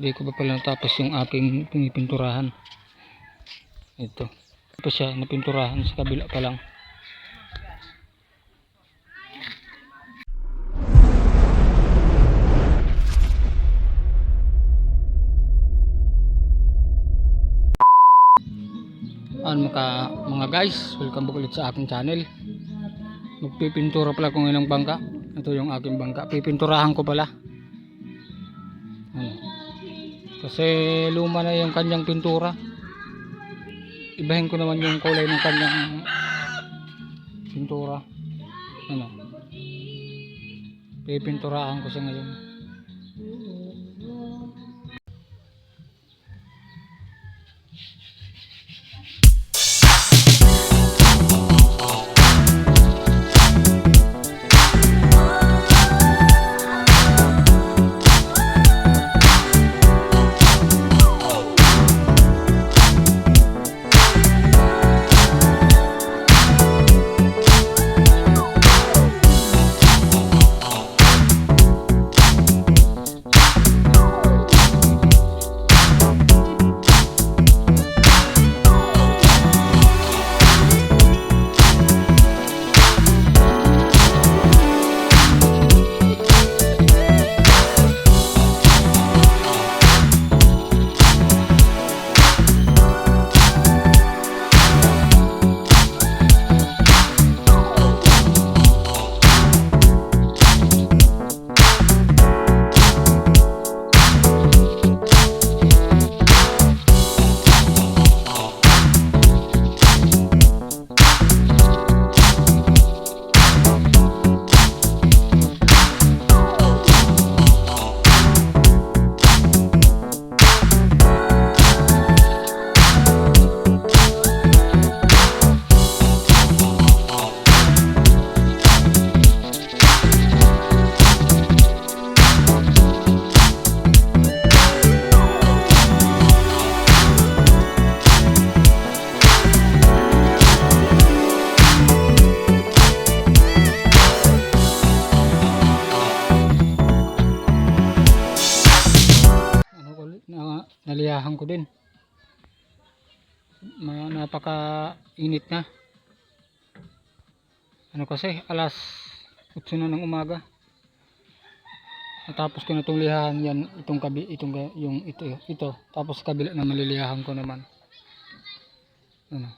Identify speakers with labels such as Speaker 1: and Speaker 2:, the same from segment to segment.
Speaker 1: Hindi ko pa pala natapos yung aking pinipinturahan. Ito. Pa siya napinturahan sa kabila pa lang. Ano mga, mga guys, welcome back ulit sa aking channel. Magpipintura pala kung ilang bangka. Ito yung aking bangka. Pipinturahan ko pala. Kasi luma na yung kanyang pintura. Ibahin ko naman yung kulay ng kanyang pintura. Ano. Pipinturahan ko siya ngayon. Na, naliyahan ko din. Ma, napaka init na. Ano kasi alas 8 na ng umaga. Natapos ko na itong lihahan yan itong kabi itong yung ito ito. Tapos kabila na malilihahan ko naman. Ano?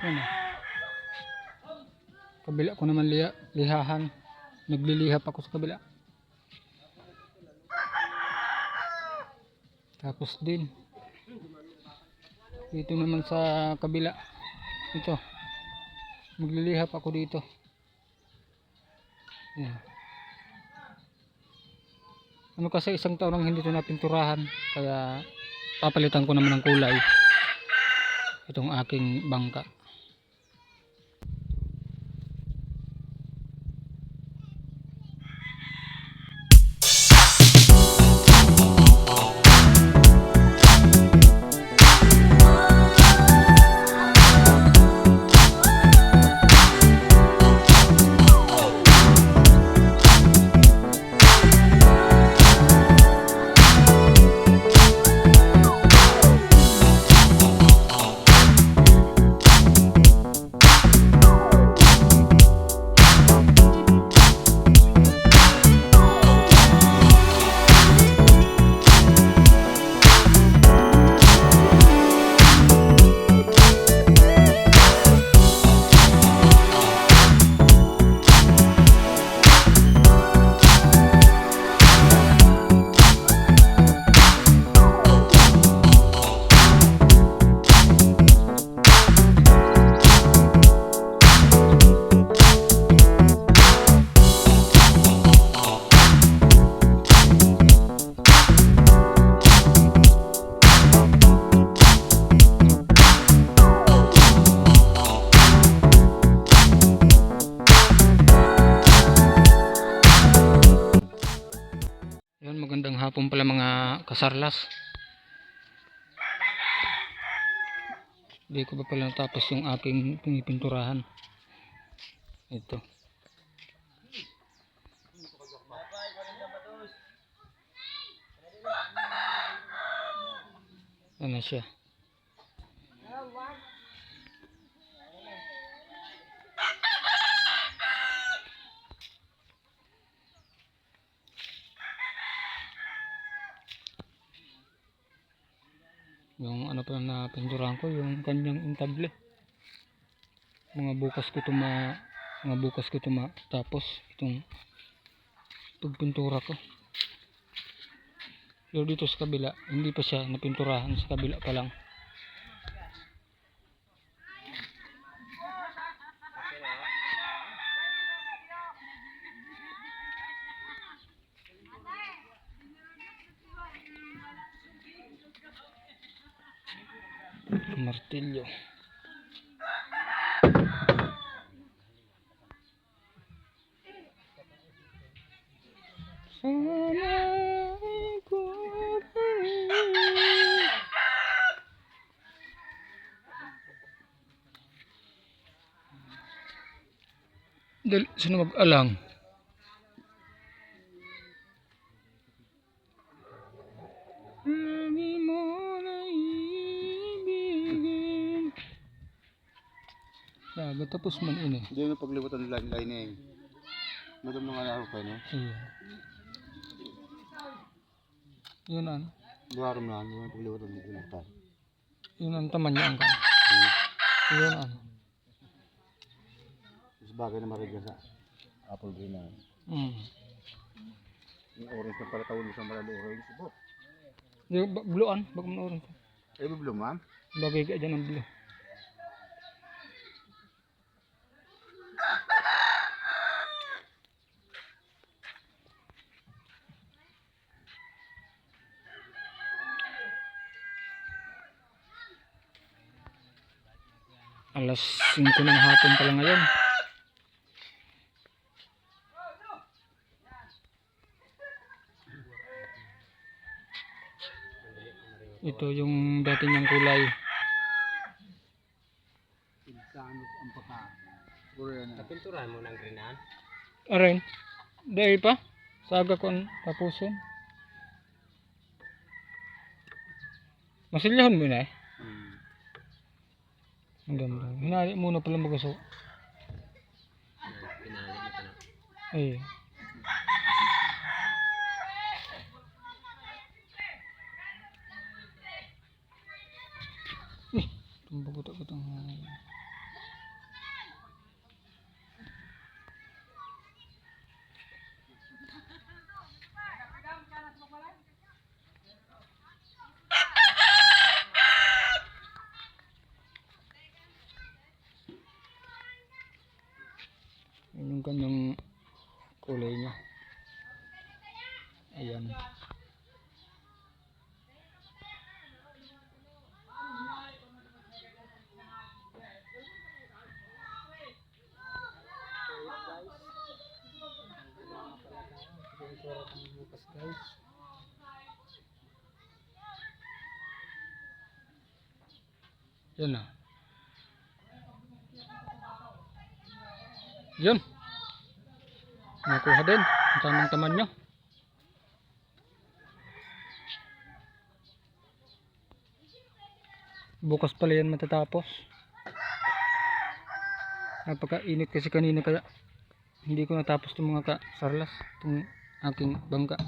Speaker 1: Ano kabila ko naman liha, lihahan. Nagliliha pa ako sa kabila. Tapos din. Dito naman sa kabila. Ito magliliha pa ako dito. Yan. ano kasi isang taon nang hindi ito napinturahan. Kaya papalitan ko naman ng kulay. Itong aking bangka magandang hapon pala mga kasarlas. Hindi ko pa pala natapos yung aking pinipinturahan. Ito. Ano siya? Yung ano pa na pinturahan ko, yung kanyang intable. Mga bukas ko ito ma mga bukas ko ito tapos itong pagpintura ko. Pero dito sa kabila, hindi pa siya napinturahan sa kabila pa lang. Martilyo. Sana ko Dali, sino mag-alang? Tapos man ini.
Speaker 2: Hindi mo paglibutan ng lining. Madam nung araw pa no?
Speaker 1: Iya. Yun an.
Speaker 2: Duwarom na, hindi mo paglibutan ng.
Speaker 1: Yun ang taman niya ang kan.
Speaker 2: Hmm.
Speaker 1: Yun an.
Speaker 2: Mas bagay na marigyan sa apple green na.
Speaker 1: Mm.
Speaker 2: Yung orange na pala tawag sa maralo orange.
Speaker 1: Di, ba- blue an. Baka man orange.
Speaker 2: Eh, biblo ma'am.
Speaker 1: Bagay ka dyan ng blue. Alas 5 ng hapon pala ngayon. Ito yung dati niyang kulay.
Speaker 2: ang paka.
Speaker 3: Napinturahan mo ng greenan?
Speaker 1: Aray, dahil pa. Saga ko tapusin. Masilyahon mo na eh. Ang ganda. Hinali muna pala magaso.
Speaker 3: Pinali na.
Speaker 1: Ay. Eh, tumbok ko ko itong Yun yung kanyang kulay niya. Ayan. bukas guys. Yan na. Yun. Nakuha din. Ang tamang taman nyo. Bukas pala yan matatapos. Napakainit kasi kanina kaya hindi ko natapos itong mga kasarlas. Itong aking bangka.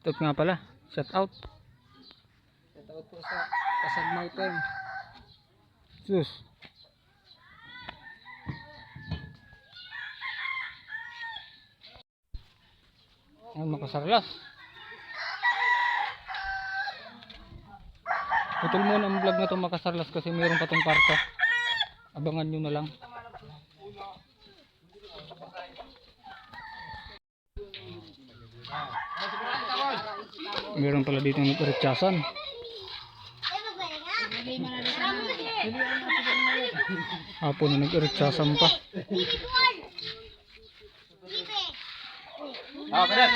Speaker 1: Ito nga pala. Shout out.
Speaker 3: Shout out po sa Kasag Mountain.
Speaker 1: Sus. Ayan, makasarlas. Putol muna ang vlog na to makasarlas kasi mayroon pa tong parto. Abangan nyo na lang. Meron pala dito ng retsasan. Hapon na nag-retsasan pa.
Speaker 2: Ah, pwede.